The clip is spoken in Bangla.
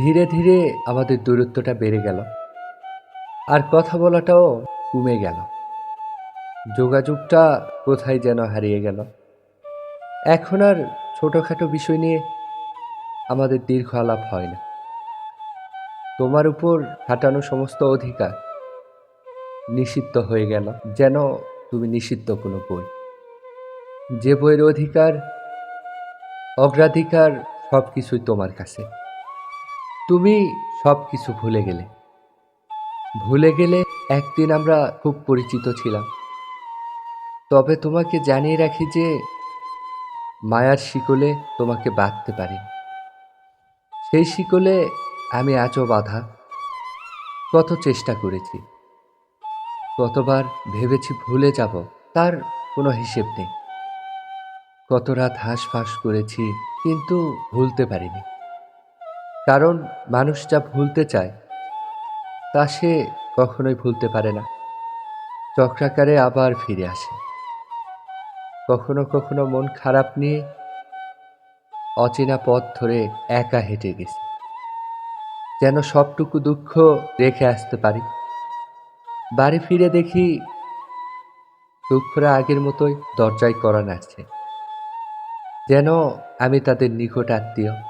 ধীরে ধীরে আমাদের দূরত্বটা বেড়ে গেল। আর কথা বলাটাও কমে গেল। যোগাযোগটা কোথায় যেন হারিয়ে গেল। এখন আর ছোটোখাটো বিষয় নিয়ে আমাদের দীর্ঘ আলাপ হয় না। তোমার উপর খাটানো সমস্ত অধিকার নিষিদ্ধ হয়ে গেল, যেন তুমি নিষিদ্ধ কোনো বই। যে বইয়ের অধিকার, অগ্রাধিকার সব কিছুই তোমার কাছে। তুমি সব কিছু ভুলে গেলে। ভুলে গেলে একদিন আমরা খুব পরিচিত ছিলাম। তবে তোমাকে জানিয়ে রাখি যে মায়ার শিকলে তোমাকে বাঁধতে পারি সেই শিকলে আমি আজও বাধা। কত চেষ্টা করেছি। কতবার ভেবেছি ভুলে যাব, তার কোনো হিসেব নেই। কত রাত হাঁসফাঁস করেছি, কিন্তু ভুলতে পারিনি। কারণ মানুষ যা ভুলতে চায়, তা সে কখনোই ভুলতে পারে না। চক্রাকারে আবার ফিরে আসে। কখনো কখনো মন খারাপ নিয়ে অচেনা পথ ধরে একা হেঁটে গেছি। যেন সবটুকু দুঃখ রেখে আসতে পারি। বাড়ি ফিরে দেখি দুঃখরা আগের মতোই দরজায় করা নাচছে যেন আমি তাদের নিকট আত্মীয়।